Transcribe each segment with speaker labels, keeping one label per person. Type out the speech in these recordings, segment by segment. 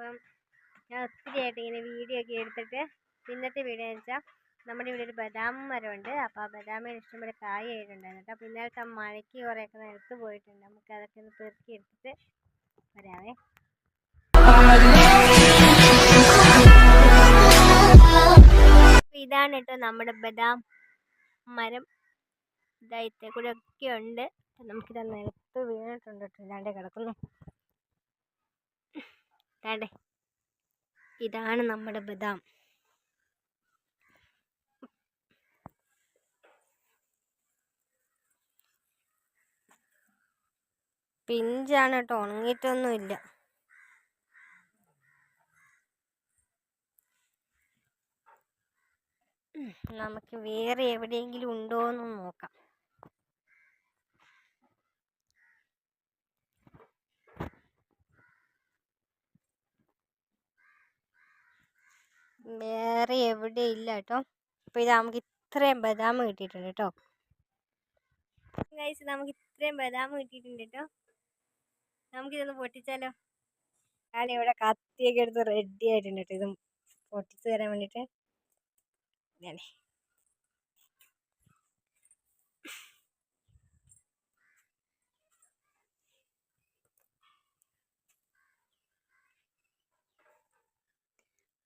Speaker 1: അപ്പം ഞാൻ ഒത്തിരി ആയിട്ട് ഇങ്ങനെ വീഡിയോ ഒക്കെ എടുത്തിട്ട് ഇന്നത്തെ വീഡിയോ എന്ന് വെച്ചാൽ നമ്മുടെ ഇവിടെ ഒരു ബദാം മരമുണ്ട്. അപ്പോൾ ആ ബദാമിന് ഇഷ്ടംപോലെ കായ ആയിട്ടുണ്ടായിരുന്നു. കേട്ടോ അപ്പോൾ ഇന്നലത്തെ മഴയ്ക്ക് കുറേയൊക്കെ നിലത്ത് പോയിട്ടുണ്ട്. നമുക്ക് അതൊക്കെ ഒന്ന് പെറുക്കി എടുത്തിട്ട് അപ്പോൾ ഇതാണ് കേട്ടോ നമ്മുടെ ബദാം മരം. ഇതായിട്ട് കൂടെ ഒക്കെ ഉണ്ട്. നമുക്കിത് നിലത്ത് വീണിട്ടുണ്ട് കേട്ടോ. ഇല്ലാണ്ട് കിടക്കുന്നു. ഇതാണ്ടേ ഇതാണ് നമ്മുടെ ബദാം. പിഞ്ചാണ് കേട്ടോ ഉണങ്ങിയിട്ടൊന്നുമില്ല. നമുക്ക് വേറെ എവിടെയെങ്കിലും ഉണ്ടോ എന്ന് നോക്കാം. വേറെ എവിടെ ഇല്ല കേട്ടോ. അപ്പോൾ ഇത് നമുക്ക് ഇത്രയും ബദാം കിട്ടിയിട്ടുണ്ട് കേട്ടോ. നമുക്ക് ഇത്രയും ബദാം കിട്ടിയിട്ടുണ്ട് കേട്ടോ. നമുക്കിതൊന്ന് പൊട്ടിച്ചാലോ? ഞാൻ ഇവിടെ കത്തിയൊക്കെ എടുത്ത് റെഡി ആയിട്ടുണ്ട് കേട്ടോ. ഇത് പൊട്ടിച്ച് തരാൻ വേണ്ടിയിട്ട്. ഇതാണ്.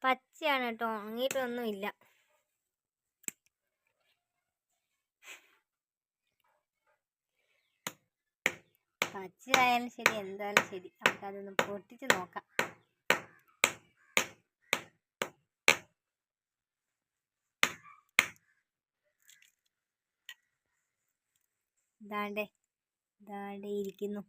Speaker 1: പച്ചയാണ് കേട്ടോ. ഉണങ്ങിയിട്ടൊന്നും ഇല്ല പച്ചയായാലും ശരി എന്തായാലും ശരി. നമുക്കതൊന്ന് പൊട്ടിച്ച് നോക്കാം. ദാണ്ടേ ദാണ്ടേ ഇരിക്കുന്നു.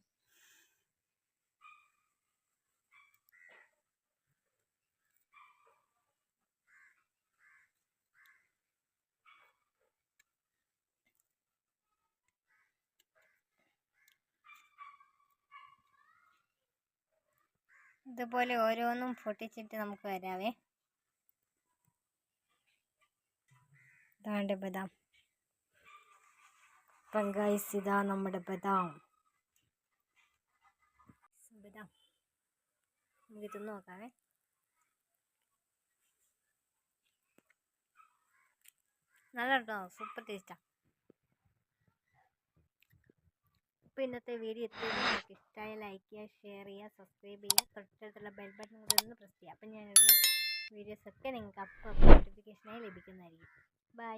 Speaker 1: ഇതുപോലെ ഓരോന്നും പൊട്ടിച്ചിട്ട് നമുക്ക് വരാവേ. താണ്ടെ ബദാം. അപ്പം ഗൈസ് ഇതാ നമ്മുടെ ബദാം. ബദാം. നമുക്ക് തിന്ന് നോക്കാവേ. നല്ല കേട്ടോ സൂപ്പർ ടേസ്റ്റാ അപ്പോൾ ഇന്നത്തെ വീഡിയോ ഇത്രയും നിങ്ങൾക്ക് ഇഷ്ടമായി ലൈക്ക് ചെയ്യുക ഷെയർ ചെയ്യുക സബ്സ്ക്രൈബ് ചെയ്യുക തൊട്ടടുത്തുള്ള ബെൽ ബട്ടൺ കൂടെ ഒന്ന് പ്രസ് ചെയ്യുക അപ്പോൾ ഞാനിടുന്ന വീഡിയോസൊക്കെ നിങ്ങൾക്ക് അപ്പോൾ നോട്ടിഫിക്കേഷനായി ലഭിക്കുന്നതായിരിക്കും. ബൈ